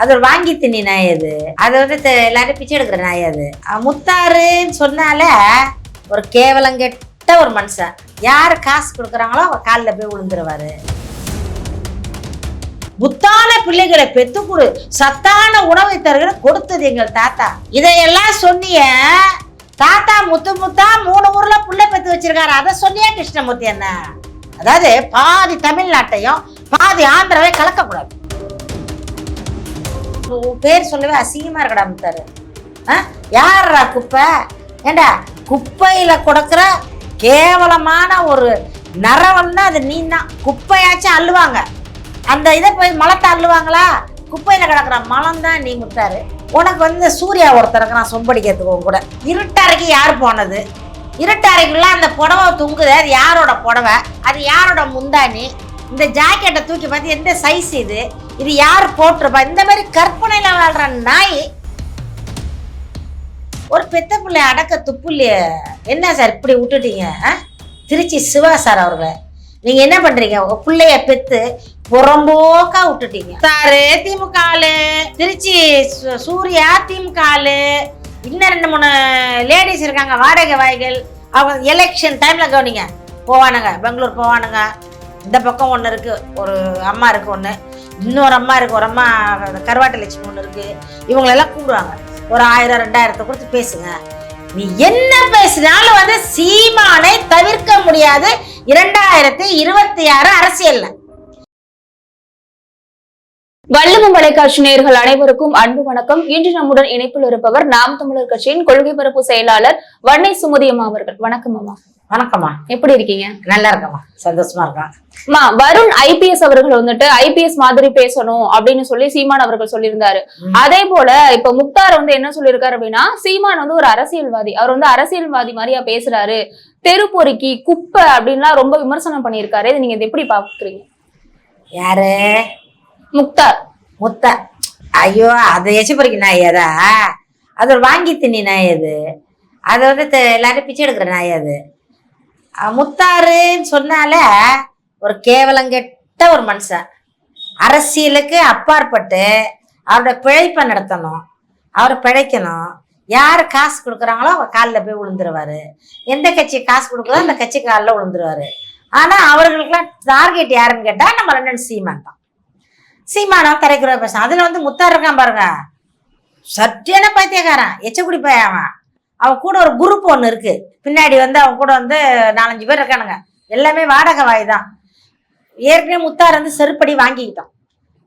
அது ஒரு வாங்கி தின்னி நாய் அது. அதை வந்து எல்லாரும் பிச்சை எடுக்கிற நாய் அது. அஹ் முத்தாருன்னு சொன்னாலே ஒரு கேவலங்கெட்ட ஒரு மனுஷன். யார் காசு கொடுக்குறாங்களோ அவங்க காலில் போய் விழுந்துருவாரு. புத்தான பிள்ளைகளை பெத்து சத்தான உணவை தருகிற கொடுத்தது எங்கள் தாத்தா. இதையெல்லாம் சொன்னிய தாத்தா முத்து முத்தா மூணு ஊர்ல புள்ள பெத்து வச்சிருக்காரு. அதை சொன்னியா கிருஷ்ணமூர்த்தி என்ன அதாவது பாதி தமிழ்நாட்டையும் பாதி ஆந்திராவே கலக்கக்கூடாது. பேர் சொல்லவே அசிங்கமா இருக்கடா முத்தாரு. ஆ? யாரா குப்பை? ஏண்டா குப்பையில கொடுக்குற கேவலமான ஒரு நரவன்னா அது நீ தான் குப்பையாச்சும் அள்ளுவாங்க. அந்த இதை போய் மலத்தை அள்ளுவாங்களா? குப்பையில கிடக்குற மலம் தான் நீ முத்தாரு. உனக்கு வந்து சூர்யா ஒருத்தருக்கு நான் சொம்படிக்கிறதுக்கு கூட. இருட்டறைக்கு யார் போனது? இருட்டறைக்குள்ள அந்த புடவை தொங்குது. அது யாரோட புடவை? அது யாரோட முந்தானி இந்த ஜாக்கெட்டை தூக்கி பார்த்து எந்த சைஸ் இது? இது யார் போட்டிருப்பா? இந்த மாதிரி கற்பனையில வாழ்ற நாய். ஒரு பெத்த பிள்ளை அடக்க துப்புலையே என்ன சார் இப்படி விட்டுட்டீங்க? திருச்சி சிவா சார் அவர்களை. நீங்க என்ன பண்றீங்க? உங்க பிள்ளைய பெத்து புறம்போக்கா விட்டுட்டீங்க. சாரு திமுக ஆளு. திருச்சி சூர்யா திமுக ஆளு. இன்னும் ரெண்டு மூணு லேடிஸ் இருக்காங்க வாடகை வாய்கள். அவங்க எலெக்ஷன் டைம்ல கவனிங்க. போவானுங்க பெங்களூர் போவானுங்க. இந்த பக்கம் ஒன்று இருக்கு ஒரு அம்மா இருக்கு ஒன்று இன்னொரு அம்மா இருக்கு ஒரு அம்மா கருவாட்டு லட்சுமி ஒன்று இருக்கு. இவங்களெல்லாம் கூடுவாங்க ஒரு ஆயிரம் ரெண்டாயிரத்தை கொடுத்து பேசுங்க. நீ என்ன பேசினாலும் வந்து சீமானை தவிர்க்க முடியாது. இரண்டாயிரத்தி இருபத்தி ஆறு அரசியல்ல. வள்ளுவம் தொலைக்காட்சி நேர்கள் அனைவருக்கும் அன்பு வணக்கம். இன்று நம்முடன் இணைப்பில் இருப்பவர் நாம் தமிழர் கட்சியின் கொள்கை பரப்பு செயலாளர் வன்னை சுமதி அம்மா அவர்கள். வணக்கம் அம்மா. வணக்கம்மா. எப்படி இருக்கீங்க? நல்லா இருக்கம்மா. சந்தோஷமா இருக்கான் அம்மா வருண் ஐபிஎஸ் அவர்கள் வந்துட்டு ஐபிஎஸ் மாதிரி பேசணும் அப்படின்னு சொல்லி சீமான் அவர்கள் சொல்லியிருந்தாரு. அதே போல இப்ப முக்தார் வந்து என்ன சொல்லியிருக்காரு அப்படின்னா சீமான் வந்து ஒரு அரசியல்வாதி. அவர் வந்து அரசியல்வாதி மாதிரியா பேசுறாரு. தெருப்பொறுக்கி குப்பை அப்படின்லாம் ரொம்ப விமர்சனம் பண்ணியிருக்காரு. இதை நீங்க இதை எப்படி பாக்குறீங்க? யாரு? முக்தார். முத்த ஐயோ அது எச்சப்பறிக்கு நாய் அதா அது ஒரு வாங்கி தின்னி நாய் அது அது வந்து எல்லாரும் பிச்சை எடுக்கிற நாய் அது முத்தாருன்னு சொன்னாலே ஒரு கேவலங்கெட்ட ஒரு மனுஷன். அரசியலுக்கு அப்பாற்பட்டு அவரோட பிழைப்பை நடத்தணும். அவரை பிழைக்கணும். யார் காசு கொடுக்குறாங்களோ அவர் காலில் போய் விழுந்துருவாரு. எந்த கட்சி காசு கொடுக்குறோ அந்த கட்சி காலில் விழுந்துருவாரு. ஆனால் அவர்களுக்கெல்லாம் டார்கெட் யாருன்னு கேட்டால் நம்ம ரெண்டு சீமான் தான். சீமானா தரைக்குற பேச அதில் வந்து முத்தார் இருக்கான் பாருங்க. சத்தியான பைத்தியக்காரன். எச்சக்குடி பையன் அவன். அவன் கூட ஒரு குரூப் ஒன்று இருக்கு. பின்னாடி வந்து அவன் கூட வந்து நாலஞ்சு பேர் இருக்கானுங்க. எல்லாமே வாடகை வாய் தான். ஏற்கனவே முத்தார் வந்து செருப்படி வாங்கிக்கிட்டோம்.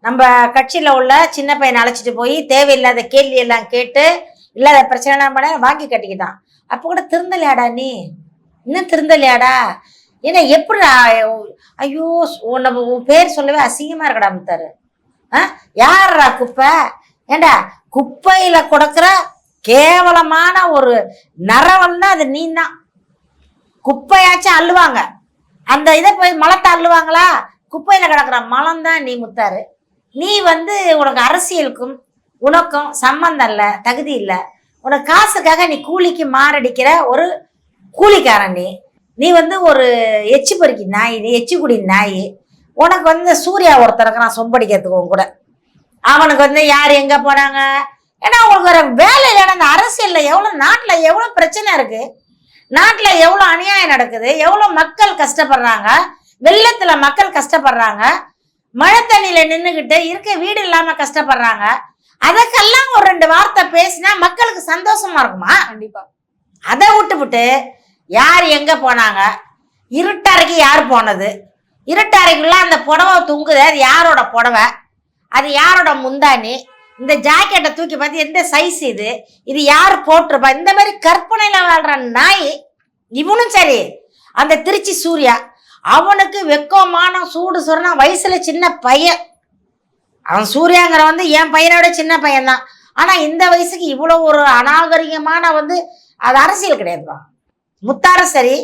நம்ம கட்சியில் உள்ள சின்ன பையனை அழைச்சிட்டு போய் தேவையில்லாத கேள்வி எல்லாம் கேட்டு இல்லாத பிரச்சனை பண்ண வாங்கி கட்டிக்கிட்டான். அப்போ கூட திருந்தலையாடா நீ? இன்னும் திருந்தலையாடா? ஏன்னா எப்படி ஐயோ உன்னை உன் பேர் சொல்லவே அசிங்கமாக இருக்கடா முத்தாரு. ஆ? யாரா குப்பை? ஏண்டா குப்பையில் கொடுக்குற கேவலமான ஒரு நரவல்னா அது நீ தான் குப்பையாச்சும் அள்ளுவாங்க. அந்த இதை போய் மலத்தை அள்ளுவாங்களா? குப்பையில் கிடக்குற மலம் தான் நீ முத்தாரு. நீ வந்து உனக்கு அரசியலுக்கும் உனக்கும் சம்மந்தம் இல்லை தகுதி இல்லை. உனக்கு காசுக்காக நீ கூலிக்கு மாரடிக்கிற ஒரு கூலிக்காரன் நீ. நீ வந்து ஒரு எச்சு பொறுக்கி நாய் நீ எச்சு குடி நாய். உனக்கு வந்து சூர்யா ஒருத்தருக்கு நான் சொம்படிக்கிறதுக்கு உன் கூட. அவனுக்கு வந்து யார் எங்கே போனாங்க? ஏன்னா உங்களுக்கு வேற வேலை இல்லைன்னா அந்த அரசியல்ல எவ்வளவு நாட்டுல எவ்வளவு பிரச்சனை இருக்கு? நாட்டுல எவ்வளவு அநியாயம் நடக்குது? எவ்வளவு மக்கள் கஷ்டப்படுறாங்க? வெள்ளத்துல மக்கள் கஷ்டப்படுறாங்க? மழை தண்ணியில நின்றுக்கிட்டு இருக்க வீடு இல்லாம கஷ்டப்படுறாங்க? அதுக்கெல்லாம் ஒரு ரெண்டு வார்த்தை பேசினா மக்களுக்கு சந்தோஷமா இருக்குமா? கண்டிப்பா. அதை விட்டுவிட்டு யார் எங்க போனாங்க? இருட்டறைக்கு யார் போனது? இருட்டறைக்குள்ள அந்த புடவை தொங்குது. அது யாரோட புடவை? அது யாரோட முந்தானி இந்த ஜாக்கெட்டை தூக்கி பார்த்து எந்த சைஸ் இது? இது யார் போட்டிருப்பா? இந்த மாதிரி கற்பனையில் வாழ்ற நாய் இவனும் சரி. அந்த திருச்சி சூர்யா அவனுக்கு வெக்கமான சூடு சொன்னா வயசில் சின்ன பையன். அவன் சூர்யாங்கிற வந்து என் பையனோட சின்ன பையன்தான் ஆனால் இந்த வயசுக்கு இவ்வளோ ஒரு அநாகரிகமான வந்து அது அரசியல் கிடையாதுவா முத்தாரும் சரி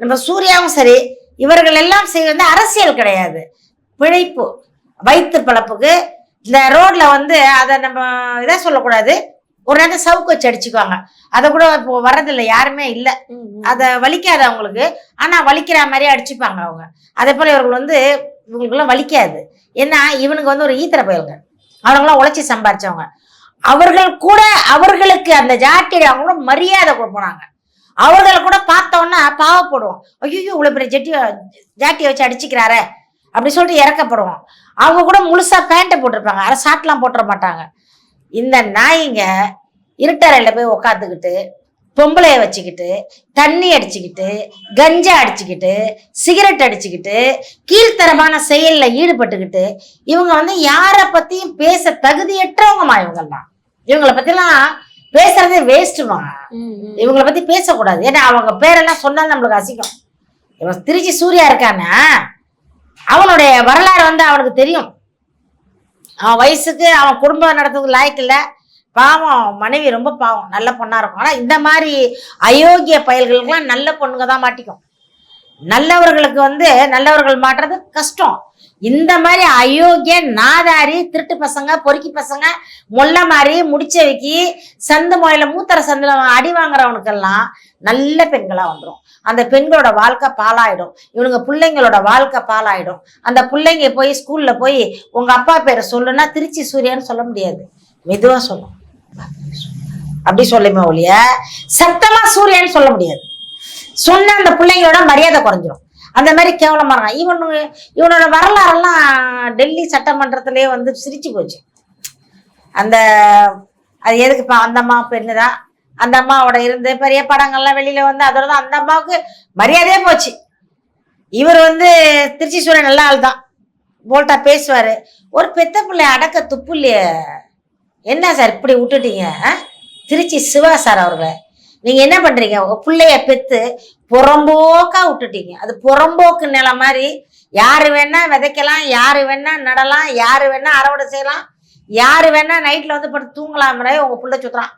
நம்ம சூர்யாவும் சரி இவர்கள் எல்லாம் செய்வது அரசியல் கிடையாது. பிழைப்பு வயிற்று பிழப்புக்கு இந்த ரோட்ல வந்து அதை நம்ம இதை சொல்லக்கூடாது. ஒரு நேரத்தில் சவுக்கு வச்சு அடிச்சுக்குவாங்க. அதை கூட இப்போ வர்றதில்லை யாருமே இல்லை. அதை வலிக்காது அவங்களுக்கு. ஆனா வலிக்கிற மாதிரி அடிச்சுப்பாங்க அவங்க. அதே போல இவர்கள் வந்து இவங்களுக்குலாம் வலிக்காது. ஏன்னா இவனுக்கு வந்து ஒரு ஈத்திர பயலுங்க அவங்களாம் உழைச்சி சம்பாரிச்சவங்க. அவர்கள் கூட அவர்களுக்கு அந்த ஜாட்டியை அவங்க கூட மரியாதை கொடுப்பாங்க அவர்களை கூட பார்த்தோன்னா பாவப்படுவோம். ஐயோ இவ்வளோ பெரிய ஜெட்டி ஜாட்டியை வச்சு அடிச்சுக்கிறாரே. அப்படி சொல்லிட்டு இறக்கப்படுவோம். அவங்க கூட முழுசா பேண்ட்டை போட்டிருப்பாங்க. அரை ஷார்ட்லாம் போட்டுற மாட்டாங்க. இந்த நாய்ங்க இருட்டறையில் போய் உக்காந்துக்கிட்டு பொம்பளைய வச்சுக்கிட்டு தண்ணி அடிச்சுக்கிட்டு கஞ்சா அடிச்சுக்கிட்டு சிகரெட் அடிச்சுக்கிட்டு கீழ்த்தரமான செயல்ல ஈடுபட்டுக்கிட்டு இவங்க வந்து யாரை பத்தியும் பேச தகுதியற்றவங்கம்மா இவங்கெல்லாம். இவங்கள பத்திலாம் பேசுறதே வேஸ்ட்டுமா. இவங்கள பத்தி பேசக்கூடாது. ஏன்னா அவங்க பேரெல்லாம் சொன்னா நம்மளுக்கு அசிங்கம். இவன் திருச்சி சூர்யா இருக்கானா? அவனுடைய வரலாறு வந்து அவனுக்கு தெரியும். அவன் வயசுக்கு அவன் குடும்பம் நடத்துறதுக்கு லாய்க்கு இல்லை. பாவம் மனைவி ரொம்ப பாவம். நல்ல பொண்ணா இருக்கும். ஆனால் இந்த மாதிரி அயோக்கிய பயல்களுக்கெல்லாம் நல்ல பொண்ணுங்க தான் மாட்டிக்கும். நல்லவர்களுக்கு வந்து நல்லவர்கள் மாட்டுறது கஷ்டம். இந்த மாதிரி அயோக்கிய நாதாரி திருட்டு பசங்க பொறுக்கி பசங்க மொல்ல மாதிரி முடிச்ச வைக்கி சந்து முறையில மூத்தர சந்தில அடி வாங்குறவனுக்கெல்லாம் நல்ல பெண்களா வந்துடும் அந்த பெண்களோட வாழ்க்கை பாலாயிடும் இவனுங்க பிள்ளைங்களோட வாழ்க்கை பாலாயிடும் அந்த பிள்ளைங்க போய் ஸ்கூல்ல போய் உங்க அப்பா பேரை சொல்லுன்னா திருச்சி சூர்யான்னு சொல்ல முடியாது. மெதுவா சொல்லும். அப்படி சொல்லுமே ஒழிய சத்தமாக சூர்யான்னு சொல்ல முடியாது. சொன்ன அந்த பிள்ளைங்களோட மரியாதை குறைஞ்சிரும். அந்த மாதிரி கேவலமா இவனு இவனோட வரலாறெல்லாம் டெல்லி சட்டமன்றத்திலே வந்து சிரிச்சு போச்சு. அந்த அது எதுக்குப்பா இப்போ அந்தம்மா பெண்ணு தான் அந்த அம்மாவோட இருந்து பெரிய படங்கள்லாம் வெளியில வந்து அதோட தான் அந்த அம்மாவுக்கு மரியாதையே போச்சு. இவர் வந்து திருச்சி சூழல் நல்ல ஆள் தான் போல்ட்டா பேசுவாரு. ஒரு பெத்த பிள்ளை அடக்க துப்பு இல்லையே. என்ன சார் இப்படி விட்டுட்டீங்க திருச்சி சிவா சார் அவர்களை. நீங்க என்ன பண்றீங்க? உங்க பிள்ளைய பெத்து புறம்போக்கா விட்டுட்டீங்க. அது புறம்போக்கு நிலம் மாதிரி யாரு வேணா விதைக்கலாம் யாரு வேணா நடலாம் யாரு வேணா அறுவடை செய்யலாம் யாரு வேணா நைட்ல வந்து படுத்து தூங்கலாம் உங்க பிள்ளை சுத்துறான்.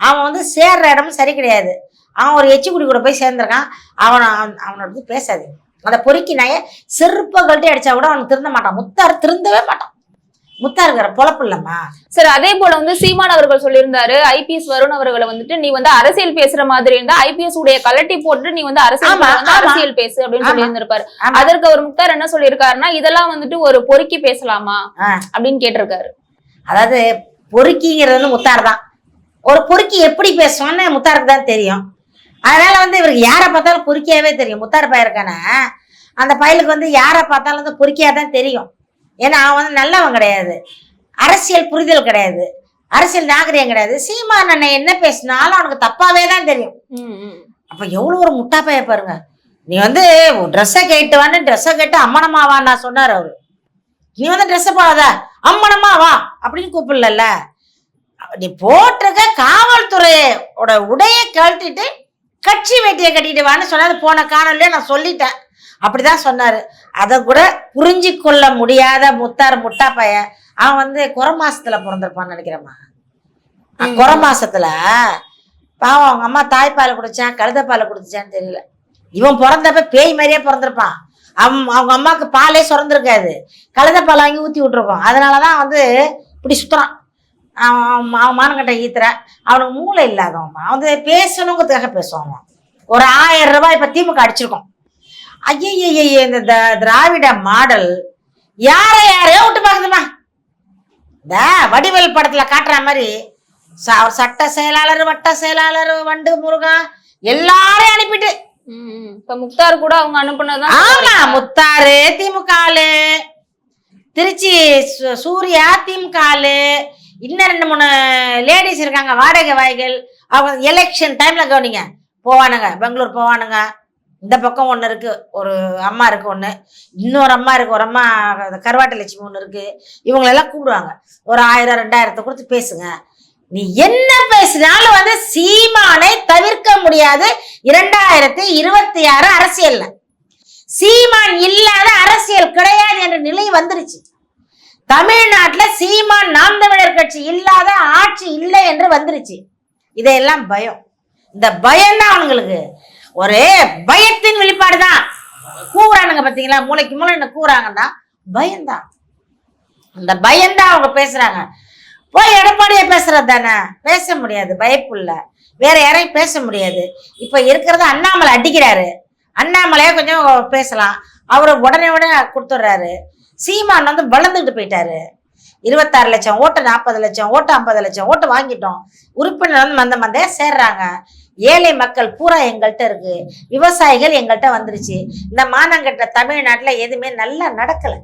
அவன் வந்து சேர்ற இடமும் சரி கிடையாது அவன் ஒரு எச்சிக்குடி கூட போய் சேர்ந்திருக்கான் அவனை அவன்- அவனை வந்து பேசாது அந்த பொறுக்கி நாய செருப்பை கழட்டி அடிச்சா கூட அவனுக்கு திருந்த மாட்டான் முத்தார் திருந்தவே மாட்டான் முத்தா இருக்கிற பொழப்பு இல்லம்மா சார் அதே போல வந்து சீமான் அவர்கள் சொல்லியிருந்தாரு ஐபிஎஸ் வருண் அவர்களை வந்துட்டு நீ வந்து அரசியல் பேசுற மாதிரி இருந்தா ஐபிஎஸ் உடைய கலட்டி போட்டு நீ வந்து அரசியல். அரசியல் பேசு அப்படின்னு. சொல்லி இருந்திருப்பாரு. அதற்கு அவர் முக்தார் என்ன சொல்லியிருக்காருன்னா இதெல்லாம் வந்துட்டு ஒரு பொறுக்கி பேசலாமா. அப்படின்னு கேட்டிருக்காரு அதாவது பொறுக்கிங்கிறது வந்து முத்தார் தான் ஒரு பொறுக்கி எப்படி பேசுவான்னு முத்தாருக்கு தான் தெரியும். அதனால வந்து இவருக்கு யாரை பார்த்தாலும் பொறுக்கியாவே தெரியும். முத்தார் பையருக்கான அந்த பயலுக்கு வந்து யாரை பார்த்தாலும் வந்து பொறுக்கியா தான் தெரியும். ஏன்னா அவன் வந்து நல்லவன் கிடையாது. அரசியல் புரிதல் கிடையாது. அரசியல் நாகரிகம் கிடையாது. சீமான் அண்ணன் என்ன பேசினாலும் அவனுக்கு தப்பாவே தான் தெரியும். அப்ப எவ்வளவு ஒரு முட்டா பைய பாருங்க. நீ வந்து ட்ரெஸ்ஸை கேட்டு வான்னு ட்ரெஸ்ஸை கேட்டு அம்மனமா வான்னு நான் சொன்னார் அவரு. நீ வந்து ட்ரெஸ்ஸை போடாத. அம்மனமா வா அப்படின்னு கூப்பிடல நீ போட்டிருக்க காவல்துறையோட உடையை கழட்டிட்டு கட்சி வேட்டியை கட்டிட்டு வான்னு சொன்னாரு. போன காணொலியே நான் சொல்லிட்டேன். அப்படிதான் சொன்னாரு. அதை கூட புரிஞ்சு கொள்ள முடியாத முத்தார் முட்டா பையன் அவன் வந்து குறை மாசத்துல பிறந்திருப்பான்னு நினைக்கிறேம்மா. குறை மாசத்துல பாவம் அவங்க அம்மா தாய்ப்பால் குடிச்சான் கழுத பால் குடிச்சான்னு தெரியல. இவன் பிறந்தப்ப பேய் மாதிரியே பிறந்திருப்பான். அவன் அவங்க அம்மாவுக்கு பாலே சுரந்திருக்காது. கழுத பால் வாங்கி ஊற்றி விட்டுருப்பான். அதனாலதான் வந்து இப்படி சுத்துறான். அவன் அவன் அவன் மானக்கட்டை ஈத்துற. அவனுக்கு மூளை இல்லாதவன் வந்து பேசணுங்கிறதுக்காக பேசுவான். ஒரு ஆயிரம் ரூபாய் இப்ப திமுக அடிச்சிருக்கோம். ஐயய்ய இந்த திராவிட மாடல் யாரை யாரையோ விட்டு பாக்குதுமா இந்த வடிவேல் படத்துல காட்டுற மாதிரி ச- சட்ட செயலாளர் வட்ட செயலாளர் வண்டு முருகன் எல்லாரையும் அனுப்பிட்டு. இப்ப முக்தார் கூட அவங்க அனுப்புனதுதான் ஆமா முத்தாரு திமுக ஆளு திருச்சி சூர்யா திமுக ஆளு இன்னும் ரெண்டு மூணு லேடிஸ் இருக்காங்க வாடகை வாய்கள். அவங்க எலெக்ஷன் டைம்ல கவனிங்க. போவானுங்க பெங்களூர் போவானுங்க. இந்த பக்கம் ஒன்று இருக்கு ஒரு அம்மா இருக்கு ஒன்று இன்னொரு அம்மா இருக்கு ஒரு அம்மா கருவாட்டு லட்சுமி ஒன்று இருக்கு. இவங்களெல்லாம் கூப்பிடுவாங்க. ஒரு ஆயிரம் ரெண்டாயிரத்தை கொடுத்து பேசுங்க. நீ என்ன பேசினாலும் வந்து சீமானை தவிர்க்க முடியாது. இரண்டாயிரத்தி இருபத்தி ஆறு அரசியல்ல. சீமான் இல்லாத அரசியல் கிடையாது என்ற நிலை வந்துருச்சு. தமிழ்நாட்டில் சீமான் நாம் தமிழர் கட்சி இல்லாத ஆட்சி இல்லை என்று வந்துருச்சு. இதையெல்லாம் பயம். இந்த பயம் தான் அவங்களுக்கு ஒரே பயத்தின் வெளிப்பாடு தான் கூறானுங்க பார்த்தீங்களா மூளைக்கு மூளை என்ன கூறாங்கன்னா பயம்தான். அந்த பயம்தான் அவங்க பேசுறாங்க. போய் எடப்பாடியை பேசுறது தானே? பேச முடியாது பயப்புள்ள. வேற யாரையும் பேச முடியாது. இப்போ இருக்கிறத அண்ணாமலை அடிக்கிறாரு. அண்ணாமலையே கொஞ்சம் பேசலாம். அவரை உடனே உடனே கொடுத்துட்றாரு. சீமான் வந்து வளர்ந்துக்கிட்டு போயிட்டாரு. இருபத்தாறு லட்சம் ஓட்டு நாற்பது லட்சம் ஓட்டு ஐம்பது லட்சம் ஓட்டு வாங்கிட்டோம். உறுப்பினர் வந்து மந்த மந்தையா சேர்றாங்க. ஏழை மக்கள் பூரா எங்கள்கிட்ட இருக்கு. விவசாயிகள் எங்கள்கிட்ட வந்துருச்சு. இந்த மானங்கட்ட தமிழ்நாட்டில் எதுவுமே நல்லா நடக்கலை.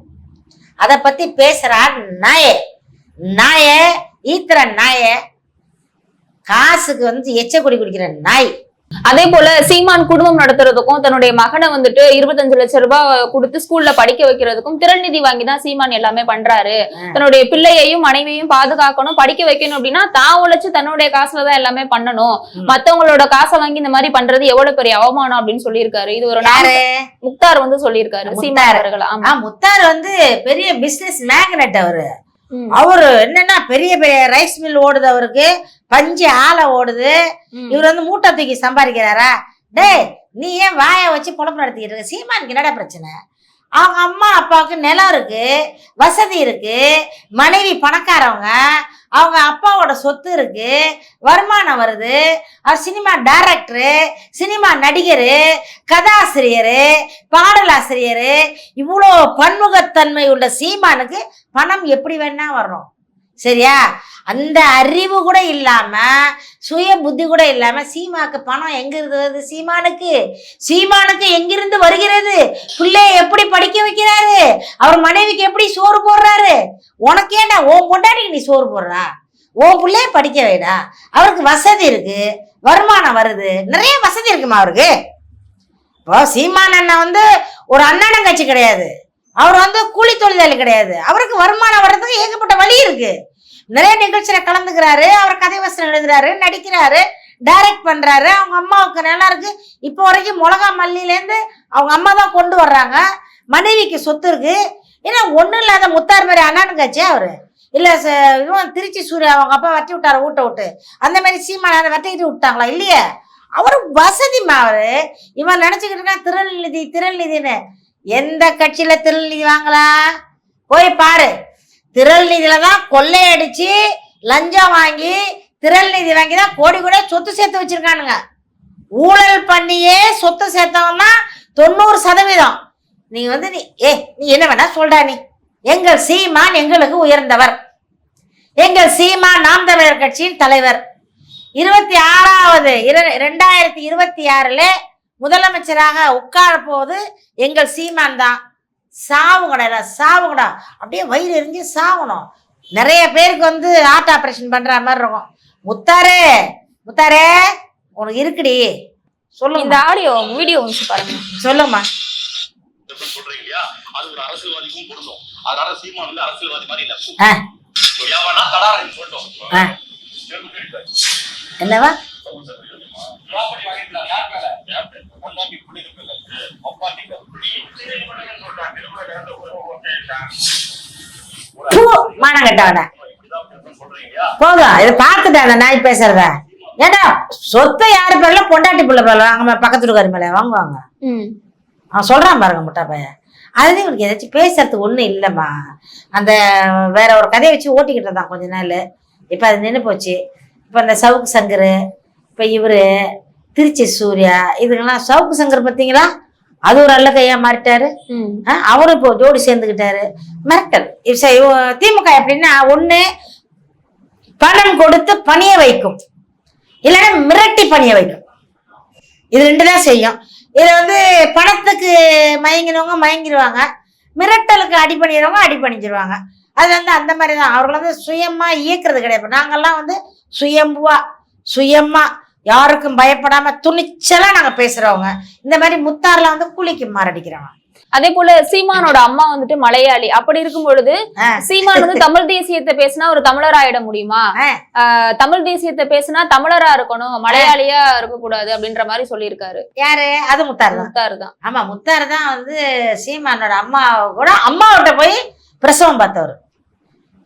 அதை பத்தி பேசுறா நாயே. நாய ஈத்துற நாய. காசுக்கு வந்து எச்ச குடி குடிக்கிற நாய். அதே போல சீமான் குடும்பம் நடத்துறதுக்கும் தன்னுடைய மகனை வந்துட்டு இருபத்தஞ்சு லட்சம் ரூபாய் கொடுத்து ஸ்கூல்ல படிக்க வைக்கிறதுக்கும் திறன் நிதி வாங்கி தான் சீமான் எல்லாமே பண்றாரு. தன்னுடைய பிள்ளையையும் மனைவியையும் பாதுகாக்கணும் படிக்க வைக்கணும் அப்படின்னா தான் உழைச்சு தன்னுடைய காசுல தான் எல்லாமே பண்ணணும். மத்தவங்களோட காசை வாங்கி இந்த மாதிரி பண்றது எவ்வளவு பெரிய அவமானம் அப்படின்னு சொல்லியிருக்காரு. இது ஒரு முக்தார் வந்து சொல்லியிருக்காரு. சீமான் அவர்கள். முத்தார் வந்து பெரிய பிசினஸ் மேக்னெட் அவரு. அவரு என்னன்னா பெரிய பெரிய ரைஸ் மில் ஓடுது அவருக்கு. பஞ்சு ஆலை ஓடுது. இவர் வந்து மூட்டை தூக்கி சம்பாதிக்கிறாரா? டேய் நீ ஏன் வாயை வச்சு பொழப்பு நடத்திக்கிட்டு இருக்க? சீமானுக்கு என்னடா பிரச்சனை? அவங்க அம்மா அப்பாவுக்கு நிலம் இருக்கு வசதி இருக்கு மனைவி பணக்காரவங்க அவங்க அப்பாவோட சொத்து இருக்கு வருமானம் வருது அவர் சினிமா டைரக்டரு சினிமா நடிகர் கதாசிரியர் பாடலாசிரியர் இவ்வளோ பன்முகத்தன்மை உள்ள சீமானுக்கு பணம் எப்படி வேணா வரணும். சரியா? அந்த அறிவு கூட இல்லாம சுய புத்தி கூட இல்லாம சீமாக்கு பணம் எங்கிருந்து வருது சீமானுக்கு. சீமானுக்கு எங்கிருந்து வருகிறது? பிள்ளைய எப்படி படிக்க வைக்கிறாரு? அவர் மனைவிக்கு எப்படி சோறு போடுறாரு? உனக்கு ஏன்டா உன் பொண்டாட்டிக்கு நீ சோறு போடுறா? உன் பிள்ளைய படிக்க வைடா? அவருக்கு வசதி இருக்கு. வருமானம் வருது. நிறைய வசதி இருக்குமா அவருக்கு? இப்போ சீமான் அண்ணன் வந்து ஒரு அண்ணன் கட்சி கிடையாது. அவர் வந்து கூலி தொழிலாளி கிடையாது. அவருக்கு வருமானம் வர்றதுக்கு ஏகப்பட்ட வழி இருக்கு. நிறைய நிகழ்ச்சியில கலந்துக்கிறாரு அவர் கதை வசனம் எழுதுறாரு நடிக்கிறாரு டைரக்ட் பண்றாரு. அவங்க அம்மாவுக்கு நல்லா இருக்கு. இப்போ வரைக்கும் மிளகா மல்லியிலேருந்து அவங்க அம்மா தான் கொண்டு வர்றாங்க. மனைவிக்கு சொத்து இருக்கு. ஏன்னா ஒன்றும் இல்லாத முத்தார் மாதிரி அண்ணான்னு கட்சி அவரு. இல்லை ச- இவன் திருச்சி சூர்யா அவங்க அப்பா வட்டி விட்டாரு ஊட்ட விட்டு. அந்த மாதிரி சீமான வட்டிக்கிட்டு விட்டாங்களா? இல்லையே. அவரு வசதிமா அவரு. இவன் நினைச்சுக்கிட்டு இருக்கான் திருநெல்நிதி திருநெல்நிதின்னு எந்த கட்சியில திருநிதி வாங்கலா? போய் பாரு. திருநெல்நிதியில தான் கொள்ளையடிச்சு லஞ்சம் வாங்கி திருநெல்நிதி வாங்கி தான் கோடி கூட சொத்து சேர்த்து வச்சிருக்கானுங்க. ஊழல் பண்ணியே சொத்து சேர்த்தவன் தான் தொண்ணூறு சதவீதம். நீ வந்து நீ ஏ நீ என்ன வேணா சொல்டா நீ. எங்கள் சீமான் எங்களுக்கு உயர்ந்தவர். எங்கள் சீமான் நாம் தமிழர் கட்சியின் தலைவர். இருபத்தி ஆறாவது இர- ரெண்டாயிரத்தி இருபத்தி ஆறுல முதலமைச்சராக உட்கார போது எங்கள் சீமான் தான். சாவுங்கடா சாவுங்கடா. அப்படியே வயிறு எரிஞ்சு சாகணும் நிறைய பேருக்கு வந்து ஹார்ட் ஆப்ரேஷன் பண்ற மாதிரி இருக்கும். முத்தாரே முத்தாரே உனக்கு இருக்குடி. சொல்லுங்க இந்த ஆடியோ வீடியோ பாருங்க. இல்லையா அது ஒரு அரசியல்வாதிக்கும் பொருந்தும். அதனால சீமான் வந்து அரசியல்வாதி மாதிரி இல்ல. ஆ. எவனா தடாரன்னு சொல்லிட்டோம் ஆ. என்னவா? ப்ராப்பர்ட்டி வாங்கிட்டார் யார் மேல? பொண்டாட்டி புள்ளைங்க மேல. அப்பாட்டி புள்ளி. சொல்றாங்க. நிர்மலா இறந்த ஒரு ஓகேடா. ஒரு பூ மானம் கட்டவன இப்படிதான் பேசணும்னு சொல்றீங்க இல்லையா? போதும் இதை பார்த்துட்டேன் அந்த நாய் பேசுறத ஏடா சொத்தை யாரு பேர்ல பொண்டாட்டி பிள்ளை பேர்ல வாங்க பக்கத்து வீட்டுக்காரி மேல வாங்குவாங்க. அவன் சொல்றான் பாருங்க முட்டா பையன் அதுல இவனுக்கு ஏதாச்சும் பேசுறதுக்கு ஒண்ணும் இல்லைம்மா அந்த வேற ஒரு கதையை வச்சு ஓட்டிக்கிட்டு இருந்தான் கொஞ்ச நாள் இப்போ அது நின்று போச்சு இப்போ இந்த சவுக்கு சங்கர் இப்போ இவரு திருச்சி சூர்யா இதுங்கெல்லாம் சவுக்கு சங்கர் பார்த்தீங்களா அது ஒரு நல்ல கையா மாறிட்டாரு. அவரும் இப்போ ஜோடி சேர்ந்துக்கிட்டாரு மிரட்டல். திமுக எப்படின்னா ஒண்ணு பணம் கொடுத்து பணிய வைக்கும். இல்லைன்னா மிரட்டி பணிய வைக்கும். இது ரெண்டு தான் செய்யும். இதுல வந்து பணத்துக்கு மயங்கினவங்க மயங்கிடுவாங்க மிரட்டலுக்கு அடி பண்ணிடுறவங்க அடி பண்ணிச்சிருவாங்க அது வந்து அந்த மாதிரி தான். அவர்கள் வந்து சுயமா இயக்குறது கிடையாது. இப்ப நாங்கெல்லாம் வந்து சுயம்புவா சுயமா யாருக்கும் பயப்படாம துணிச்சலா நாங்க பேசுறவங்க. இந்த மாதிரி முத்தார்ல வந்து கூலிக்கு மாரடிக்கிறவங்க. அதே போல சீமானோட அம்மா வந்துட்டு மலையாளி. அப்படி இருக்கும் பொழுது. சீமான் வந்து தமிழ் தேசியத்தை பேசினா ஒரு தமிழர் ஆயிட முடியுமா தமிழ் தேசியத்தை பேசினா தமிழரா இருக்கணும் மலையாளியா இருக்கக்கூடாது அப்படின்ற மாதிரி சொல்லியிருக்காரு. யாரு? அது முத்தார் தான். முக்தார் தான். ஆமா முத்தார் தான் வந்து சீமானோட அம்மா கூட அம்மாவிட்ட போய் பிரசவம் பார்த்தவர்.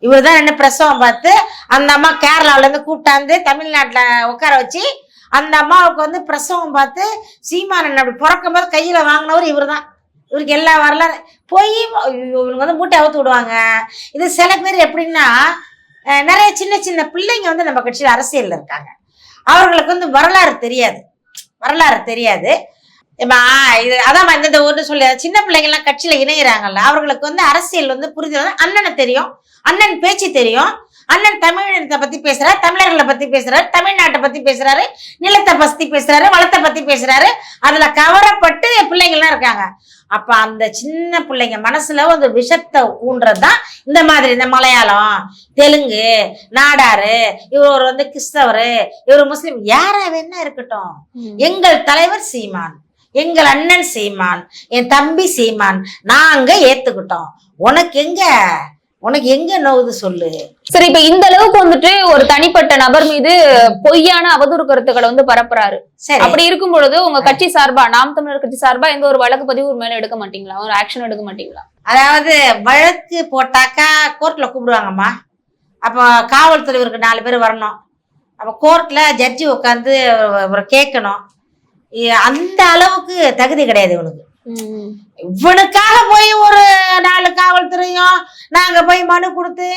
இவர் தான் என்ன பிரசவம் பார்த்து அந்த அம்மா கேரளால இருந்து கூட்டாந்து தமிழ்நாட்டுல உட்கார வச்சு அந்த அம்மாவுக்கு வந்து பிரசவம் பார்த்து சீமானன் அப்படி பிறக்கும் போது கையில் வாங்கினவர் இவர் தான் இவருக்கு எல்லா வரலாறு. போய் இவங்க வந்து மூட்டை அவுத்து விடுவாங்க. இது சில பேர் எப்படின்னா நிறைய சின்ன சின்ன பிள்ளைங்க வந்து நம்ம கட்சியில் அரசியலில் இருக்காங்க. அவர்களுக்கு வந்து வரலாறு தெரியாது. வரலாறு தெரியாது. ஏம்மா இது அதான் இந்த ஒன்று சொல்லி சின்ன பிள்ளைங்கள்லாம் கட்சியில் இணையிறாங்கல்ல அவர்களுக்கு வந்து அரசியல் வந்து புரிதல் வந்து அண்ணனை தெரியும். அண்ணன் பேச்சு தெரியும். அண்ணன் தமிழத்தை பத்தி பேசுறாரு தமிழர்களை பத்தி பேசுறாரு தமிழ்நாட்டை பத்தி பேசுறாரு நிலத்தை பத்தி பேசுறாரு வளத்தை பத்தி பேசுறாரு. அதுல கவரப்பட்டு பிள்ளைங்கள்லாம் இருக்காங்க. அப்ப அந்த சின்ன பிள்ளைங்க மனசுல ஒரு விஷத்தை ஊன்றதுதான் இந்த மாதிரி இந்த மலையாளம் தெலுங்கு நாடாரு இவர் வந்து கிறிஸ்தவரு இவர் முஸ்லீம் யாரா வேணா இருக்கட்டும்? எங்கள் தலைவர் சீமான் எங்கள் அண்ணன் சீமான் என் தம்பி சீமான் நாங்க ஏத்துக்கிட்டோம். உனக்கு எங்க? உனக்கு எங்க நோவுது சொல்லு? சரி இப்ப இந்த அளவுக்கு வந்துட்டு ஒரு தனிப்பட்ட நபர் மீது பொய்யான அவதூறு கருத்துக்களை வந்து பரப்புறாரு. சரி. அப்படி இருக்கும் பொழுது உங்க கட்சி சார்பா நாம் தமிழர் கட்சி சார்பா எந்த ஒரு வழக்கு பதிவு ஒரு மேல எடுக்க மாட்டீங்களா? ஒரு ஆக்ஷன் எடுக்க மாட்டீங்களா? அதாவது வழக்கு போட்டாக்கா கோர்ட்ல கூப்பிடுவாங்கம்மா. அப்போ காவல்துறைவருக்கு நாலு பேர் வரணும். அப்போ கோர்ட்ல ஜட்ஜி உட்காந்து அவரை கேட்கணும். அந்த அளவுக்கு தகுதி கிடையாது இவனுக்கு. இவனுக்காக போய் ஒரு நாலு காவல்துறையும் நாங்க போய் மனு கொடுத்து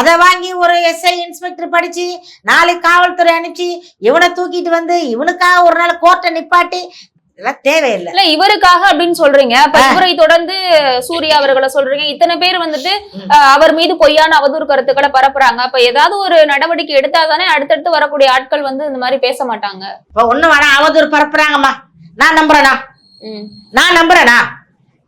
அதை வாங்கி ஒரு எஸ்ஐ இன்ஸ்பெக்டர் படிச்சு நாலு காவல்துறை அனுப்பிச்சு இவனை தூக்கிட்டு வந்து இவனுக்காக ஒரு நாள் கோர்ட்டை நிப்பாட்டி தேவையில்லை. இல்ல இவருக்காக அப்படின்னு சொல்றீங்க. இவரை தொடர்ந்து சூர்யா அவர்களை சொல்றீங்க. இத்தனை பேர் வந்துட்டு அவர் மீது பொய்யான அவதூறு கருத்துக்களை பரப்புறாங்க. அப்ப ஏதாவது ஒரு நடவடிக்கை எடுத்தாதானே அடுத்தடுத்து வரக்கூடிய ஆட்கள் வந்து இந்த மாதிரி பேச மாட்டாங்க? இப்போ ஒண்ணு வேணா அவதூறு பரப்புறாங்கம்மா. நான் நம்புறேனா நான் நம்புறேனா?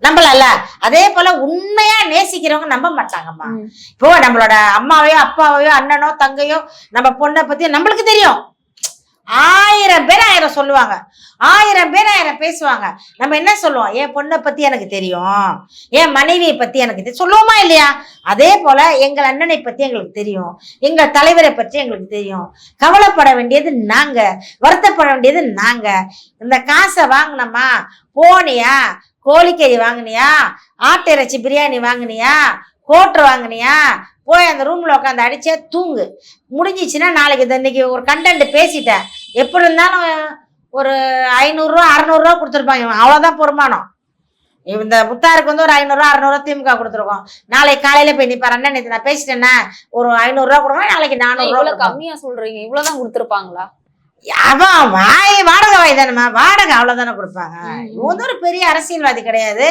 நம்பலல்ல. அதே போல உண்மையா நேசிக்கிறவங்க நம்ப மாட்டாங்கம்மா. இப்போ நம்மளோட அம்மாவையோ அப்பாவையோ அண்ணனோ தங்கையோ நம்ம பொண்ணை பத்தி நம்மளுக்கு தெரியும். ஆயிரம் பேர் ஆயிரம் சொல்லுவாங்க. ஆயிரம் பேர் ஆயிரம் பேசுவாங்க. நம்ம என்ன சொல்லுவோம்? என் பொண்ணை பத்தி எனக்கு தெரியும். என் மனைவியை பத்தி எனக்கு சொல்லுவோமா இல்லையா? அதே போல எங்கள் அண்ணனை பத்தி எங்களுக்கு தெரியும். எங்கள் தலைவரை பற்றி எங்களுக்கு தெரியும். கவலைப்பட வேண்டியது நாங்க. வருத்தப்பட வேண்டியது நாங்க. இந்த காசை வாங்கினோமா? போனியா? கோழிக்கறி வாங்கினியா? ஆட்டு இறைச்சி பிரியாணி வாங்கினியா? கோட்ரு வாங்கினியா? போய் அந்த ரூம்ல உட்காந்து அடிச்சே தூங்கு. முடிஞ்சிச்சுன்னா நாளைக்கு இது இன்னைக்கு ஒரு கண்டென்ட் பேசிட்டேன். எப்படி இருந்தாலும் ஒரு ஐநூறுரூவா அறநூறுரூவா கொடுத்துருப்பாங்க இவன். அவ்வளோதான் பொறுமானம். இந்த முத்தாருக்கு வந்து ஒரு ஐநூறுரூவா அறநூறுவா திமுக கொடுத்துருக்கோம். நாளைக்கு காலையில போய் நிப்பார். அண்ணன் நேற்று நான் பேசிட்டேன்னா ஒரு ஐநூறுரூவா கொடுங்க நாளைக்கு நானூறுரூவா இவ்வளவு கொடுப்பாங்க கம்மியா சொல்றீங்க. இவ்வளவுதான் கொடுத்திருப்பாங்களா? அவன் வாய் வாடகை வாய் தானேம்மா. வாடகை அவ்வளோதானே கொடுப்பாங்க. இவன் ஒரு பெரிய அரசியல்வாதி கிடையாது.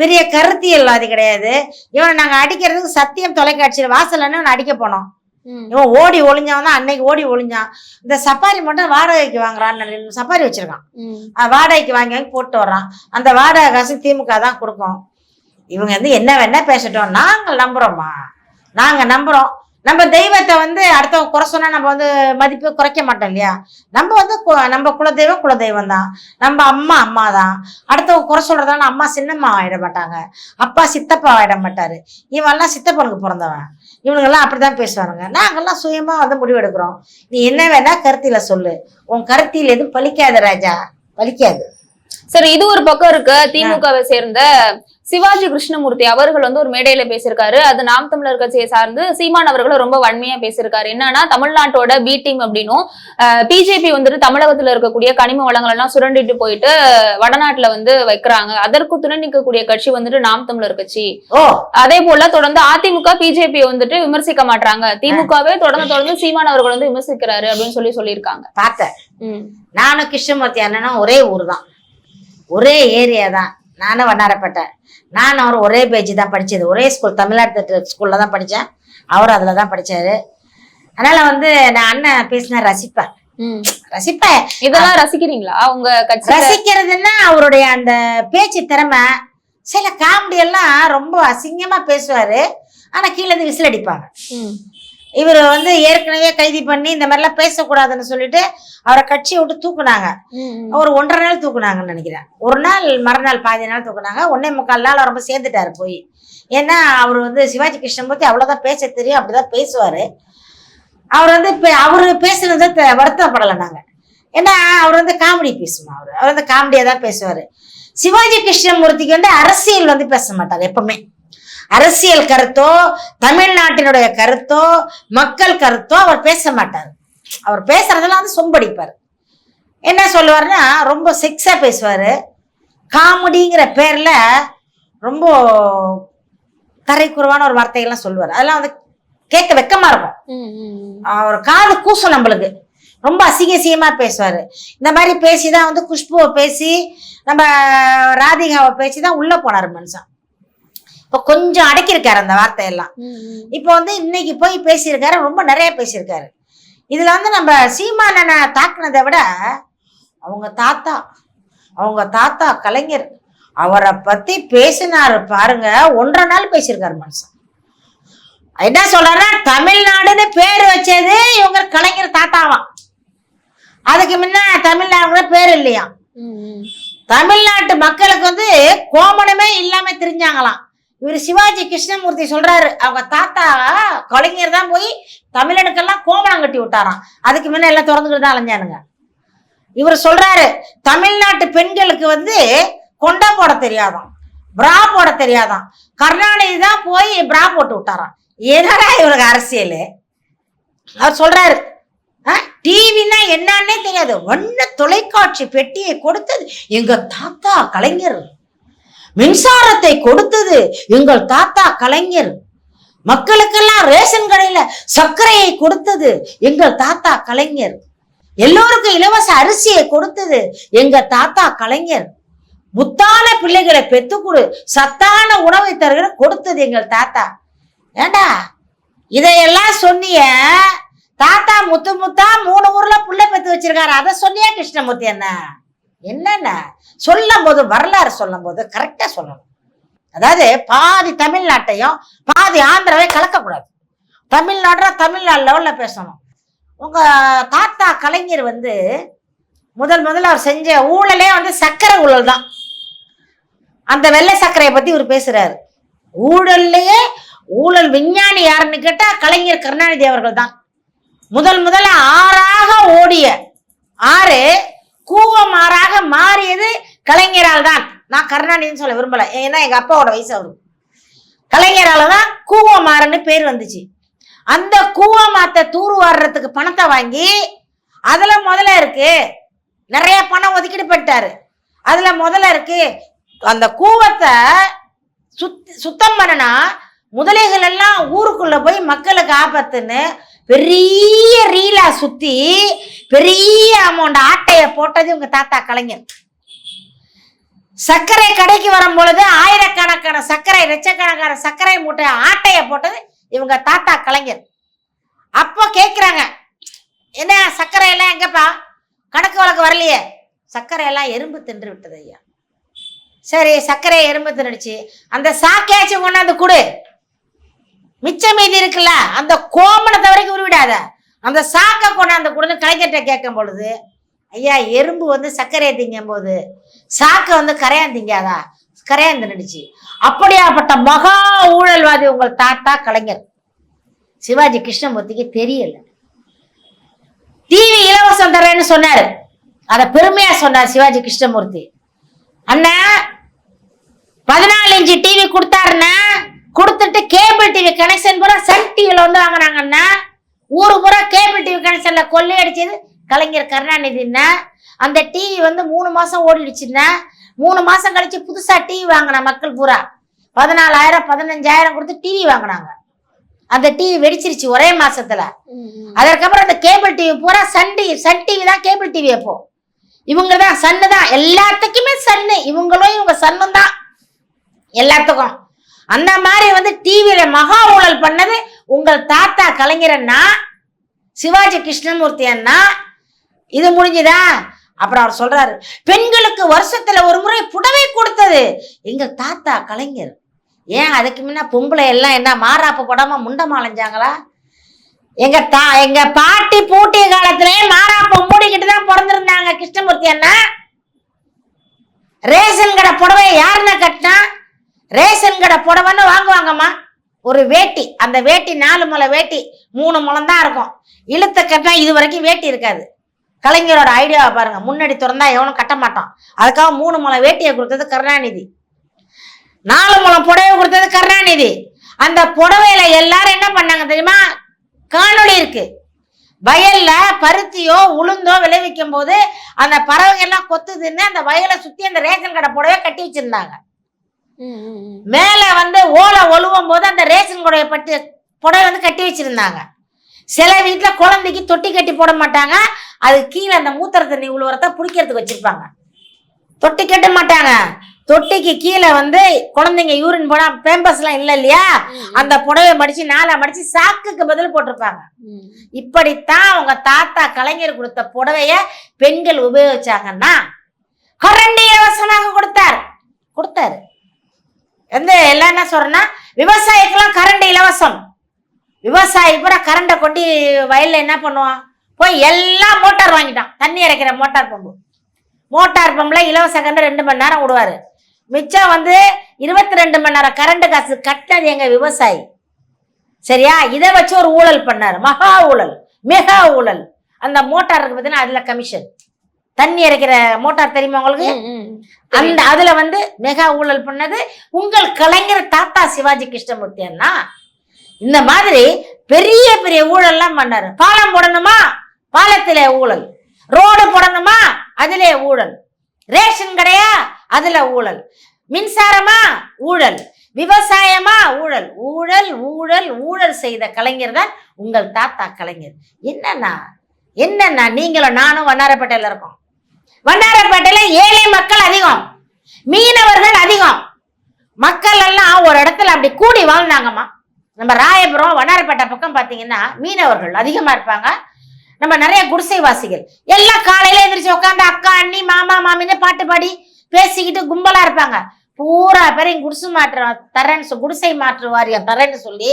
பெரிய கருத்தியல்வாதி கிடையாது. இவனை நாங்கள் அடிக்கிறதுக்கு சத்தியம் தொலைக்காட்சியில் வாசல்லன்னு இவனை அடிக்க போனோம். இவன் ஓடி ஒளிஞ்சவன் தான் அன்னைக்கு ஓடி ஒளிஞ்சான். இந்த சப்பாரி மட்டும் வாடகைக்கு வாங்குறான்னு சப்பாரி வச்சிருக்கான். வாடகைக்கு வாங்கி வாங்கி போட்டு வர்றான். அந்த வாடகை காசு திமுக தான் கொடுக்கும். இவங்க வந்து என்ன வேணா பேசட்டும். நாங்கள் நம்புறோம்மா. நாங்க நம்புறோம். நம்ம தெய்வத்தை வந்து அடுத்தவங்க குறை சொன்னா நம்ம வந்து மதிப்பு குறைக்க மாட்டோம் இல்லையா? நம்ம வந்து கு- நம்ம குலதெய்வம் குலதெய்வம் தான். நம்ம அம்மா அம்மா தான். அடுத்தவங்க குறை சொல்றதால அம்மா சின்னம்மா ஆயிட மாட்டாங்க. அப்பா சித்தப்பா ஆயிட மாட்டாரு. இவெல்லாம் சித்தப்பனுக்கு பிறந்தவன். இவனுங்கெல்லாம் அப்படிதான் பேசுவானுங்க. நாங்கெல்லாம் சுயமா வந்து முடிவெடுக்கிறோம். நீ என்ன வேணா கருத்தில சொல்லு. உன் கருத்தியில் எதுவும் பலிக்காது ராஜா. பலிக்காது சரி இது ஒரு பக்கம் இருக்கு. திமுகவை சேர்ந்த சிவாஜி கிருஷ்ணமூர்த்தி அவர்கள் வந்து ஒரு மேடையில பேசியிருக்காரு. அது நாம் தமிழர் கட்சியை சார்ந்து சீமான் அவர்களும் ரொம்ப வன்மையா பேசியிருக்காரு. என்னன்னா தமிழ்நாட்டோட பி டீம் அப்படின்னும் பிஜேபி வந்துட்டு தமிழகத்துல இருக்கக்கூடிய கனிம வளங்கள் எல்லாம் சுரண்டிட்டு போயிட்டு வடநாட்டுல வந்து வைக்கிறாங்க. அதற்கு துணை நிற்கக்கூடிய கட்சி வந்துட்டு நாம் தமிழர் கட்சி. ஓ! அதே போல தொடர்ந்து அதிமுக பிஜேபி வந்துட்டு விமர்சிக்க மாட்டாங்க திமுகவே தொடர்ந்து தொடர்ந்து சீமான் அவர்கள் வந்து விமர்சிக்கிறாரு அப்படின்னு சொல்லி சொல்லியிருக்காங்க. பார்த்தேன். நானும் கிருஷ்ணமூர்த்தி அண்ணனும் ஒரே ஊர் தான் ஒரே ஏரியா தான் நானும் வண்ணாரப்பேட்டை. நானும் அவர் ஒரே பேஜ் தான் படிச்சது. ஒரே ஸ்கூல் தமிழ்நாட்டு ஸ்கூல்ல தான் படித்தேன் அவரும் அதில் தான் படிச்சாரு. அதனால வந்து நான் அண்ணன் பேசினா ரசிப்பேன். ரசிப்பேன் இதெல்லாம் ரசிக்கிறீங்களா? உங்க கட்சி ரசிக்கிறதுன்னா அவருடைய அந்த பேச்சு திறமை சில காமெடி எல்லாம் ரொம்ப அசிங்கமா பேசுவாரு. ஆனா கீழே இருந்து விசில் அடிப்பாங்க. இவர் வந்து ஏற்கனவே கைது பண்ணி இந்த மாதிரிலாம் பேசக்கூடாதுன்னு சொல்லிட்டு அவரை கட்சியை விட்டு தூக்குனாங்க. ஒரு ஒன்றரை நாள் தூக்குனாங்கன்னு நினைக்கிறேன். ஒரு நாள் மறுநாள் பாதி நாள் தூக்குனாங்க. ஒன்னே முக்கால் நாள் ரொம்ப சேர்ந்துட்டாரு போய். ஏன்னா அவர் வந்து சிவாஜி கிருஷ்ணமூர்த்தி அவ்வளோதான் பேச தெரியும் அப்படிதான் பேசுவார். அவர் வந்து இப்போ அவர் பேசுனதை வருத்தப்படலை நாங்கள் ஏன்னா அவர் வந்து காமெடி பேசுமா அவர். அவர் வந்து காமெடியாக தான் பேசுவார். சிவாஜி கிருஷ்ணமூர்த்திக்கு வந்து அரசியல் வந்து பேச மாட்டார் எப்பவுமே. அரசியல் கருத்தோ தமிழ்நாட்டினுடைய கருத்தோ மக்கள் கருத்தோ அவர் பேச மாட்டார். அவர் பேசுறதெல்லாம் வந்து சொம்படிப்பார். என்ன சொல்லுவாருன்னா ரொம்ப செக்ஸா பேசுவாரு. காமெடிங்கிற பேர்ல ரொம்ப தரைக்குறவான ஒரு வார்த்தைகள்லாம் சொல்லுவார். அதெல்லாம் வந்து கேட்க வெக்கமா இருக்கும். அவர் காது கூசும் நம்மளுக்கு. ரொம்ப அசிங்க அசிங்கமா பேசுவாரு. இந்த மாதிரி பேசி தான் வந்து குஷ்புவை பேசி நம்ம ராதிகாவை பேசி தான் உள்ள போனாரு மனுஷன். இப்போ கொஞ்சம் அடக்கியிருக்காரு அந்த வார்த்தையெல்லாம். இப்போ வந்து இன்னைக்கு போய் பேசியிருக்காரு ரொம்ப நிறைய பேசியிருக்காரு. இதுல வந்து நம்ம சீமானனை தாக்குனதை விட அவங்க தாத்தா அவங்க தாத்தா கலைஞர் அவரை பத்தி பேசினாரு பாருங்க ஒன்றரை நாள் பேசியிருக்காரு மனுஷன். என்ன சொல்றாருன்னா தமிழ்நாடுன்னு பேர் வச்சது இவங்க கலைஞர் தாத்தாவாம் அதுக்கு முன்ன தமிழ்நாடு பேர் இல்லையா. தமிழ்நாட்டு மக்களுக்கு வந்து கோமணமே இல்லாம தெரிஞ்சாங்களாம். இவர் சிவாஜி கிருஷ்ணமூர்த்தி சொல்றாரு அவங்க தாத்தா கலைஞர் தான் போய் தமிழனுக்கெல்லாம் கோமணம் கட்டி விட்டாராம். அதுக்கு முன்ன எல்லாம் திறந்துக்கிட்டு தான் அலைஞ்சானுங்க. இவர் சொல்றாரு தமிழ்நாட்டு பெண்களுக்கு வந்து கொண்டா போட தெரியாதாம். பிரா போட தெரியாதான் கருணாநிதி தான் போய் பிரா போட்டு விட்டாராம். என்னடா இவருக்கு அரசியல்? அவர் சொல்றாரு டிவினா என்னன்னே தெரியாது. வண்ண தொலைக்காட்சி பெட்டியை கொடுத்தது எங்க தாத்தா கலைஞர். மின்சாரத்தை கொடுத்தது எங்கள் தாத்தா கலைஞர். மக்களுக்கெல்லாம் ரேஷன் கடையில சர்க்கரையை கொடுத்தது எங்கள் தாத்தா கலைஞர். எல்லோருக்கும் இலவச அரிசியை கொடுத்தது எங்க தாத்தா கலைஞர். முத்தான பிள்ளைகளை பெத்து கொடு சத்தான உணவை தருகிற கொடுத்தது எங்கள் தாத்தா. ஏண்டா? இதையெல்லாம் சொன்னிய தாத்தா முத்து முத்தா மூணு ஊர்ல புள்ள பெத்து வச்சிருக்காரு. அதை சொன்னியா கிருஷ்ணமூர்த்தி என்ன என்னென்ன? சொல்லும் போது வரலாறு சொல்லும் போது கரெக்டாக சொல்லணும். அதாவது பாதி தமிழ்நாட்டையும் பாதி ஆந்திராவையும் கலக்கக்கூடாது. தமிழ்நாடுனா தமிழ்நாடு லெவலில் பேசணும். உங்கள் தாத்தா கலைஞர் வந்து முதல் முதல்ல அவர் செஞ்ச ஊழலே வந்து சக்கரை ஊழல் தான். அந்த வெள்ளை சர்க்கரையை பற்றி இவர் பேசுகிறாரு ஊழல்லையே ஊழல் விஞ்ஞானி யாருன்னு கேட்டால் கலைஞர் கருணாநிதி அவர்கள் தான். முதல் முதல்ல ஆறாக ஓடிய ஆறு கலைஞரால் தான் நான் கருணாநிதினு சொல்ல விரும்பலை. ஏன்னா எங்கள் அப்பாவோட வயசு அவரு. கலைஞரால் தான் கூவமாறன்னு பேர் வந்துச்சு. அந்த கூவமாத்தை தூர் வாடுறதுக்கு பணத்தை வாங்கி அதில் முதல்ல இருக்கு நிறைய பணம் ஒதுக்கீடு போயிட்டாரு அதில் முதல்ல இருக்கு அந்த கூவத்தை சுத் சுத்தம் பண்ணனா முதலைகள் எல்லாம் ஊருக்குள்ளே போய் மக்களுக்கு ஆபத்துன்னு பெரிய ரீலா சுற்றி பெரிய அமௌண்ட் ஆட்டையை போட்டது உங்கள் தாத்தா கலைஞர். சர்க்கரை கடைக்கு வரும் பொழுது ஆயிரக்கணக்கான சர்க்கரை லட்சக்கணக்கான சர்க்கரை மூட்டை ஆட்டைய போட்டது இவங்க தாத்தா கலைஞர். அப்போ கேட்குறாங்க என்ன சர்க்கரை எல்லாம் எங்கப்பா? கணக்கு வழக்கு வரலையே. சர்க்கரை எல்லாம் எறும்பு தின்று விட்டது ஐயா. சரி சர்க்கரை எறும்பு தின்னுடுச்சு. அந்த சாக்கையாச்சும் கொண்டாந்து கொடு. மிச்சம் மீதி இருக்குல்ல அந்த கோமணத்தை வரைக்கும் உருவிடாத. அந்த சாக்கை கொண்டாந்து கொடுன்னு கலைஞர்கிட்ட கேட்கும் பொழுது ஐயா எறும்பு வந்து சர்க்கரையை திங்கும் போது சாக்கை வந்து கரையாந்திங்காதா திங்காதா? கரையான் தின்னுடுச்சு. அப்படியாப்பட்ட மகா ஊழல்வாதி உங்கள் தாத்தா கலைஞர். சிவாஜி கிருஷ்ணமூர்த்திக்கு தெரியல. டிவி இலவசம் தரேன்னு சொன்னாரு. அதை பெருமையா சொன்னார் சிவாஜி கிருஷ்ணமூர்த்தி. அண்ணா பதினாலு இன்ச்சு டிவி கொடுத்தாருன்னா கொடுத்துட்டு கேபிள் டிவி கனெக்ஷன் பூரா சன் டிவியில் வந்து வாங்கினாங்கன்னா ஊர் பூரா கேபிள் டிவி கனெக்ஷன்ல கொள்ளையடிச்சது கலைஞர் கருணாநிதினா அந்த டிவி வந்து மூணு மாசம் ஓடிடுச்சுன்னா மூணு மாசம் கழிச்சு புதுசா டிவி வாங்கின மக்கள் பூரா பதினாலாயிரம் பதினஞ்சாயிரம் கொடுத்து டிவி வாங்கினாங்க. அந்த டிவி வெடிச்சிருச்சு ஒரே மாசத்துல. அதற்கப்புறம் அந்த கேபிள் டிவி பூரா சன் டிவி சன் டிவி தான் கேபிள் டிவி அப்போ இவங்க தான் சன்னு தான் எல்லாத்துக்குமே சன்னு இவங்களும் இவங்க சன்னும் தான். எல்லாத்துக்கும். அந்த மாதிரி வந்து டிவியில மகா ஊழல் பண்ணது உங்கள் தாத்தா கலைஞர் அண்ணா சிவாஜி கிருஷ்ணமூர்த்தி அண்ணா. இது முடிஞ்சுதா? அப்புறம் அவர் சொல்றாரு பெண்களுக்கு வருஷத்துல ஒரு முறை புடவை கொடுத்தது. எங்கள் தாத்தா கலைஞர் ஏன் அதுக்கு முன்ன பொம்பளை எல்லாம் என்ன மாறாப்பு போடாம முண்டம் அலைஞ்சாங்களா எங்க தா எங்க பாட்டி பூட்டிய காலத்திலே மாறாப்ப மூடிக்கிட்டு தான் பிறந்திருந்தாங்க கிருஷ்ணமூர்த்தி அண்ணா. ரேஷன் கடை புடவை யாருன்னா கட்டினா? ரேஷன் கடை புடவைன்னு வாங்குவாங்கம்மா. ஒரு வேட்டி அந்த வேட்டி நாலு முளை வேட்டி மூணு முளம் தான் இருக்கும். இழுத்த கட்டினா இது வரைக்கும் வேட்டி இருக்காது. கலைஞரோட ஐடியாவை பாருங்க. முன்னாடி திறந்தா எவனும் கட்ட மாட்டான். அதுக்காக மூணு முளம் வேட்டியை கொடுத்தது கருணாநிதி. நாலு முளம் புடவை கொடுத்தது கருணாநிதி. அந்த புடவையில எல்லாரும் என்ன பண்ணாங்க தெரியுமா? காணொளி இருக்கு. வயல்ல பருத்தியோ உளுந்தோ விளைவிக்கும் போது அந்த பறவைகள் எல்லாம் கொத்துதுன்னு அந்த வயலை சுத்தி அந்த ரேஷன் கடை புடவை கட்டி வச்சிருந்தாங்க. மேல வந்து ஓலை ஒழுவும் போது அந்த ரேஷன் கூடைய பட்டு புடவை வந்து கட்டி வச்சிருந்தாங்க. சில வீட்டுல குழந்தைக்கு தொட்டி கட்டி போட மாட்டாங்க. அது கீழே அந்த மூத்திர தண்ணி உழுவுறத பிடிக்கிறதுக்கு வச்சிருப்பாங்க. தொட்டி கட்ட மாட்டாங்க. தொட்டிக்கு கீழே வந்து குழந்தைங்க யூரின் போனா பேம்பஸ் எல்லாம் இல்ல இல்லையா? அந்த புடவை மடிச்சு நாலா மடிச்சு சாக்குக்கு பதில் போட்டிருப்பாங்க. இப்படித்தான் அவங்க தாத்தா கலைஞர் கொடுத்த புடவைய பெண்கள் உபயோகிச்சாங்கன்னா கரண்டி இலவசமாக கொடுத்தார். கொடுத்தாரு. வந்து எல்லாம் என்ன சொல்றேன்னா விவசாயிக்கெல்லாம் கரண்ட் இலவசம். விவசாயி பூரா கரண்டை கொண்டு வயல்ல என்ன பண்ணுவான்? போய் எல்லாம் மோட்டார் வாங்கிட்டான். தண்ணி இறைக்கிற மோட்டார் பம்பு. மோட்டார் பம்புல இலவச கரண்ட் ரெண்டு மணி நேரம் விடுவாரு. மிச்சம் வந்து இருபத்தி ரெண்டு மணி நேரம் கரண்ட் காசு கட்டினது எங்க விவசாயி. சரியா? இதை வச்சு ஒரு ஊழல் பண்ணாரு. மகா ஊழல். மெகா ஊழல். அந்த மோட்டார் இருக்கு பார்த்தீங்கன்னா அதுல கமிஷன் தண்ணி இறைக்கிற மோட்டார் தெரியுமா உங்களுக்கு. அந்த அதுல வந்து மெகா ஊழல் பண்ணது. உங்கள் கலைஞர் தாத்தா சிவாஜி கிருஷ்ணமூர்த்தி அண்ணா. இந்த மாதிரி பெரிய பெரிய ஊழல்லாம் பண்ணாரு. பாலம் போடணுமா? பாலத்தில் ஊழல். ரோடு போடணுமா? அதிலே ஊழல். ரேஷன் கடையா? அதுல ஊழல். மின்சாரமா? ஊழல். விவசாயமா? ஊழல். ஊழல் ஊழல் ஊழல் செய்த கலைஞர் தான் உங்கள் தாத்தா கலைஞர். என்னன்னா என்னன்னா நீங்களும் நானும் வண்ணாரப்பேட்டையில இருக்கோம். வண்ணாரப்பேட்டையில ஏழை மக்கள் அதிகம். மீனவர்கள் அதிகம். மக்கள் எல்லாம் ஒரு இடத்துல அப்படி கூடி வாழ்ந்தாங்கம்மா. நம்ம ராயபுரம் வண்ணாரப்பேட்டை பக்கம் பார்த்தீங்கன்னா மீனவர்கள் அதிகமாக இருப்பாங்க. நம்ம நிறைய குடிசைவாசிகள். எல்லாம் காலையில எந்திரிச்சு உட்காந்து அக்கா அண்ணி மாமா மாமின்னு பாட்டு பாடி பேசிக்கிட்டு கும்பலா இருப்பாங்க. பூரா பேரையும் குடிசை மாற்ற தரேன்னு குடிசை மாற்று வாரியம் தரேன்னு சொல்லி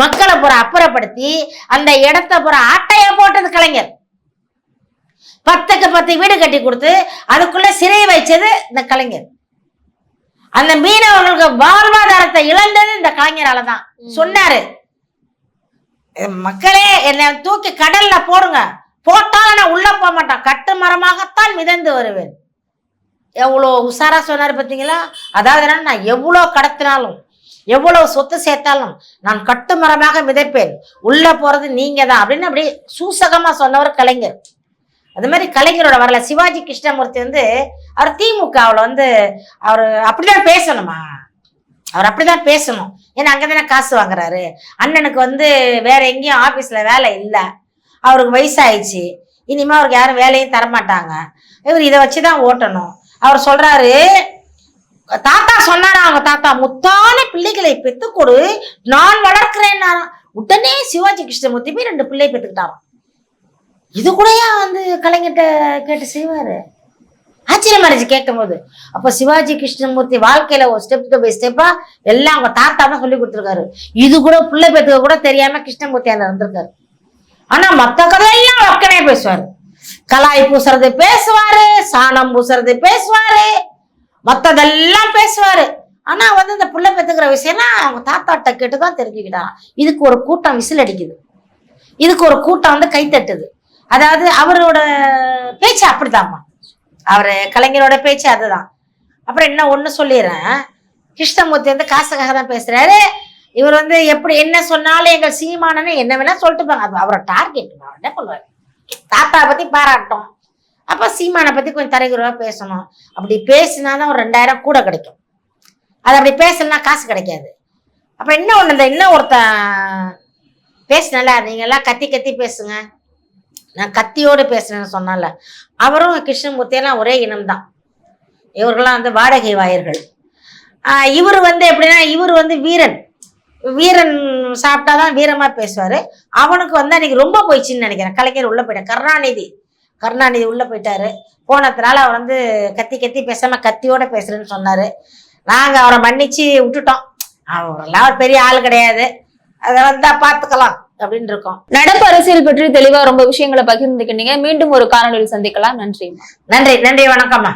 மக்களை பூரா அப்புறப்படுத்தி அந்த இடத்த பூரா ஆட்டைய போட்டது கலைஞர். பத்துக்கு பத்து வீடு கட்டி கொடுத்து அதுக்குள்ள சிறை வைச்சது இந்த கலைஞர். அந்த மீனவர்களுக்கு வாழ்வாதாரத்தை இழந்தது இந்த கலைஞரால தான். சொன்னாரு. மக்களே என்னை தூக்கி கடல்ல போடுங்க. போட்டாலும் நான் உள்ள போக மாட்டேன். கட்டு மரமாகத்தான் மிதந்து வருவேன். எவ்வளோ உஷாரா சொன்னாரு பார்த்தீங்களா அதாவது என்னன்னா, நான் எவ்வளோ கடத்தினாலும் எவ்வளவு சொத்து சேர்த்தாலும் நான் கட்டு மரமாக மிதப்பேன். உள்ள போறது நீங்க தான் அப்படின்னு அப்படி சூசகமா சொன்னவர் கலைஞர். அது மாதிரி கலைஞரோட வரல சிவாஜி கிருஷ்ணமூர்த்தி வந்து அவர் திமுகவில் வந்து அவர் அப்படிதான் பேசணுமா? அவர் அப்படிதான் பேசணும். ஏன்னா அங்கே தானே காசு வாங்குறாரு. அண்ணனுக்கு வந்து வேற எங்கேயும் ஆஃபீஸில் வேலை இல்லை. அவருக்கு வயசாயிடுச்சு. இனிமேல் அவருக்கு யாரும் வேலையும் தரமாட்டாங்க. இவர் இதை வச்சு தான் ஓட்டணும். அவர் சொல்கிறாரு தாத்தா சொன்னாரா அவங்க தாத்தா? முத்தான பிள்ளைகளை பெத்துக் கொடு நான் வளர்க்கிறேன் உடனே சிவாஜி கிருஷ்ணமூர்த்தி போய் ரெண்டு பிள்ளை பெத்துக்கிட்டாராம். இது கூடயா வந்து கலைஞர்கிட்ட கேட்டு செய்வாரு? ஆச்சரியமா இருந்துச்சு கேட்கும் போது அப்போ சிவாஜி கிருஷ்ணமூர்த்தி வாழ்க்கையில ஒரு ஸ்டெப் பை ஸ்டெப்பா எல்லாம் அவங்க தாத்தா தான் சொல்லி கொடுத்துருக்காரு. இது கூட பிள்ளை பெற்றுக்க கூட தெரியாம கிருஷ்ணமூர்த்தி அந்த இருந்திருக்காரு. ஆனா மத்த கதையெல்லாம் வக்கனே பேசுவாரு. கலாய் பூசுறது பேசுவாரு சாணம் பூசுறது பேசுவாரு மத்ததெல்லாம் பேசுவாரு. ஆனா வந்து இந்த புள்ள பெத்துக்கிற விஷயம்னா அவங்க தாத்தாட்ட கேட்டு தான் தெரிஞ்சுக்கிட்டான் இதுக்கு ஒரு கூட்டம் விசில் அடிக்குது. இதுக்கு ஒரு கூட்டம் வந்து கைத்தட்டுது. அதாவது அவரோட பேச்சு அப்படித்தாம்மா அவர் கலைஞரோட பேச்சு அதுதான். அப்புறம் என்ன ஒன்று சொல்லிடுறேன். கிருஷ்ணமூர்த்தி வந்து காசுக்காக தான் பேசுறாரு. இவர் வந்து எப்படி என்ன சொன்னாலும் எங்கள் சீமானன்னு என்ன வேணா சொல்லிட்டு போங்க. அது அவரோட டார்கெட் என்ன சொல்லுவார் தாத்தா பத்தி பாராட்டும். அப்போ சீமானை பத்தி கொஞ்சம் தரைகுறவா பேசணும். அப்படி பேசினாதான் ஒரு ரெண்டாயிரம் கூட கிடைக்கும். அது அப்படி பேசலனா காசு கிடைக்காது. அப்போ என்ன ஒன்று இந்த இன்னும் ஒருத்தன் பேசினல நீங்கள்லாம் கத்தி கத்தி பேசுங்க. நான் கத்தியோடு பேசுகிறேன்னு சொன்னால அவரும் கிருஷ்ணமூர்த்தியெல்லாம் ஒரே இனம்தான். இவர்கள்லாம் வந்து வாடகை வாயர்கள். இவர் வந்து எப்படின்னா இவர் வந்து வீரன். வீரன் சாப்பிட்டாதான் வீரமா பேசுவாரு. அவனுக்கு வந்து அன்னைக்கு ரொம்ப போயிடுச்சுன்னு நினைக்கிறேன். கலைஞர் உள்ள போயிட்டேன் கருணாநிதி. கருணாநிதி உள்ள போயிட்டாரு. போனதுனால அவர் வந்து கத்தி கத்தி பேசாம கத்தியோட பேசுறேன்னு சொன்னாரு. நாங்க அவரை மன்னிச்சு விட்டுட்டோம். அவரெல்லாம் ஒரு பெரிய ஆள் கிடையாது. அதை வந்தா பாத்துக்கலாம். அப்படின்னு இருக்கோம். நடப்பு அரசியல் பற்றி தெளிவா ரொம்ப விஷயங்களை பகிர்ந்துக்கிட்டீங்க. மீண்டும் ஒரு காணொலியில் சந்திக்கலாம். நன்றி நன்றி நன்றி வணக்கம்மா